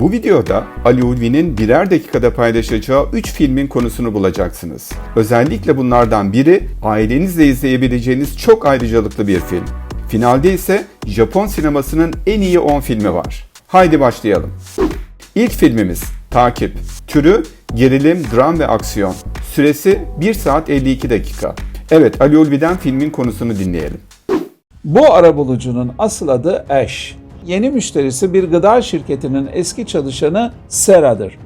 Bu videoda Ali Ulvi'nin birer dakikada paylaşacağı 3 filmin konusunu bulacaksınız. Özellikle bunlardan biri ailenizle izleyebileceğiniz çok ayrıcalıklı bir film. Finalde ise Japon sinemasının en iyi 10 filmi var. Haydi başlayalım. İlk filmimiz Takip. Türü gerilim, dram ve aksiyon. Süresi 1 saat 52 dakika. Evet Ali Ulvi'den filmin konusunu dinleyelim. Bu arabulucunun asıl adı Ash. Yeni müşterisi bir gıda şirketinin eski çalışanı Sarah'dır.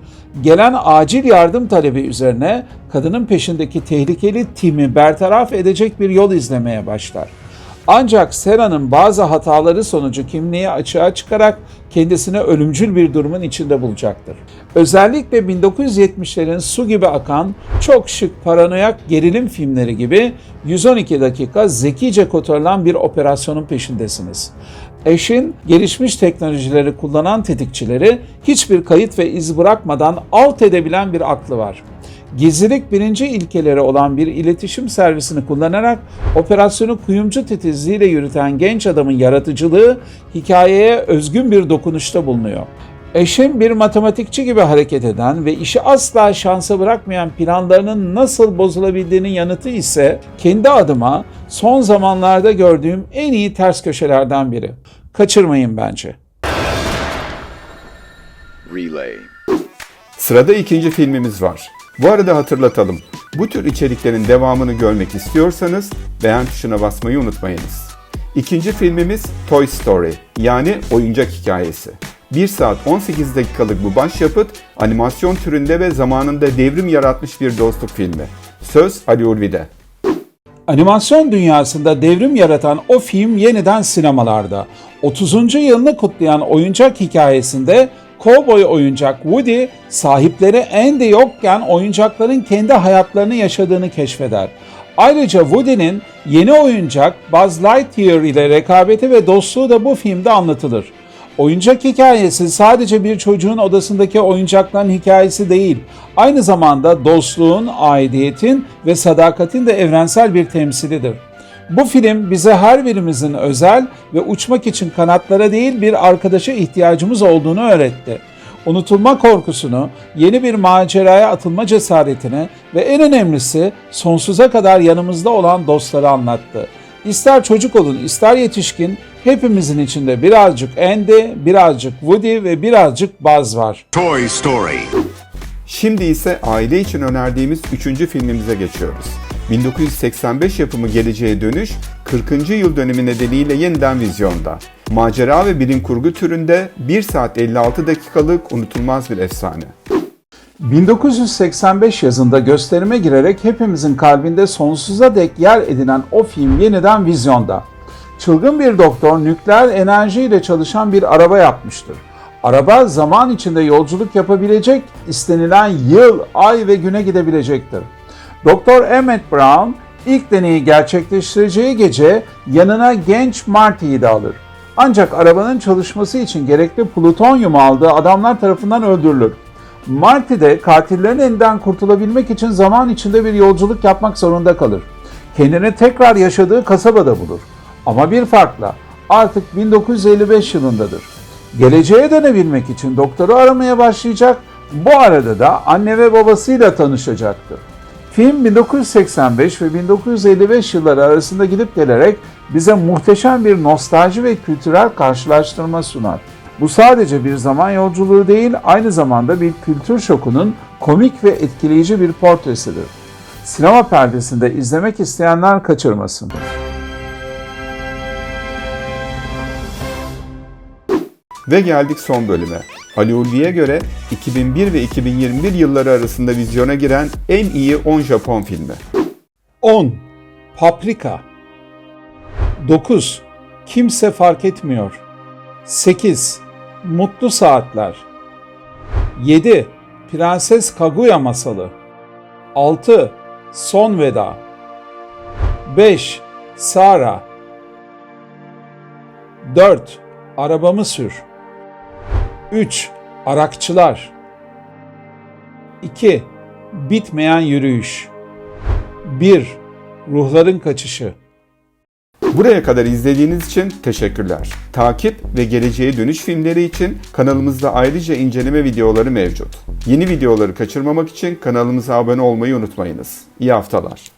Gelen acil yardım talebi üzerine kadının peşindeki tehlikeli timi bertaraf edecek bir yol izlemeye başlar. Ancak Sera'nın bazı hataları sonucu kimliği açığa çıkarak kendisini ölümcül bir durumun içinde bulacaktır. Özellikle 1970'lerin su gibi akan çok şık paranoyak gerilim filmleri gibi 112 dakika zekice kotarılan bir operasyonun peşindesiniz. Eşin gelişmiş teknolojileri kullanan tetikçileri hiçbir kayıt ve iz bırakmadan alt edebilen bir aklı var gizlilik birinci ilkeleri olan bir iletişim servisini kullanarak operasyonu kuyumcu titizliğiyle yürüten genç adamın yaratıcılığı hikayeye özgün bir dokunuşta bulunuyor. Eşim bir matematikçi gibi hareket eden ve işi asla şansa bırakmayan planlarının nasıl bozulabildiğinin yanıtı ise kendi adıma son zamanlarda gördüğüm en iyi ters köşelerden biri. Kaçırmayın bence. Relay. Sırada ikinci filmimiz var. Bu arada hatırlatalım. Bu tür içeriklerin devamını görmek istiyorsanız beğen tuşuna basmayı unutmayınız. İkinci filmimiz Toy Story yani oyuncak hikayesi. 1 saat 18 dakikalık bu başyapıt animasyon türünde ve zamanında devrim yaratmış bir dostluk filmi. Söz Ali Ulvi'de. Animasyon dünyasında devrim yaratan o film yeniden sinemalarda. 30. yılını kutlayan oyuncak hikayesinde kovboy oyuncak Woody sahipleri Andy yokken oyuncakların kendi hayatlarını yaşadığını keşfeder. Ayrıca Woody'nin yeni oyuncak Buzz Lightyear ile rekabeti ve dostluğu da bu filmde anlatılır. Oyuncak hikayesi sadece bir çocuğun odasındaki oyuncakların hikayesi değil, aynı zamanda dostluğun, aidiyetin ve sadakatin de evrensel bir temsilidir. Bu film bize her birimizin özel ve uçmak için kanatlara değil bir arkadaşa ihtiyacımız olduğunu öğretti. Unutulma korkusunu, yeni bir maceraya atılma cesaretini ve en önemlisi sonsuza kadar yanımızda olan dostları anlattı. İster çocuk olun, ister yetişkin, hepimizin içinde birazcık Andy, birazcık Woody ve birazcık Buzz var. Toy Story. Şimdi ise aile için önerdiğimiz 3. filmimize geçiyoruz. 1985 yapımı Geleceğe Dönüş 40. yıl dönümü nedeniyle yeniden vizyonda. Macera ve bilim kurgu türünde 1 saat 56 dakikalık unutulmaz bir efsane. 1985 yazında gösterime girerek hepimizin kalbinde sonsuza dek yer edinen o film yeniden vizyonda. Çılgın bir doktor nükleer enerjiyle çalışan bir araba yapmıştır. Araba zaman içinde yolculuk yapabilecek, istenilen yıl, ay ve güne gidebilecektir. Doktor Emmett Brown ilk deneyi gerçekleştireceği gece yanına genç Marty'yi de alır. Ancak arabanın çalışması için gerekli plutonyumu aldığı adamlar tarafından öldürülür. Marty de katillerin elinden kurtulabilmek için zaman içinde bir yolculuk yapmak zorunda kalır. Kendini tekrar yaşadığı kasabada bulur. Ama bir farkla artık 1955 yılındadır. Geleceğe dönebilmek için doktoru aramaya başlayacak. Bu arada da anne ve babasıyla tanışacaktır. Film 1985 ve 1955 yılları arasında gidip gelerek bize muhteşem bir nostalji ve kültürel karşılaştırma sunar. Bu sadece bir zaman yolculuğu değil, aynı zamanda bir kültür şokunun komik ve etkileyici bir portresidir. Sinema perdesinde izlemek isteyenler kaçırmasın. Ve geldik son bölüme. Ali Ulvi'ye göre 2001 ve 2021 yılları arasında vizyona giren en iyi 10 Japon filmi. 10. Paprika 9. Kimse fark etmiyor 8. Mutlu Saatler 7. Prenses Kaguya Masalı 6. Son Veda 5. Sara 4. Arabamı sür 3. Arakçılar 2. Bitmeyen yürüyüş 1. Ruhların kaçışı Buraya kadar izlediğiniz için teşekkürler. Takip ve geleceğe dönüş filmleri için kanalımızda ayrıca inceleme videoları mevcut. Yeni videoları kaçırmamak için kanalımıza abone olmayı unutmayınız. İyi haftalar.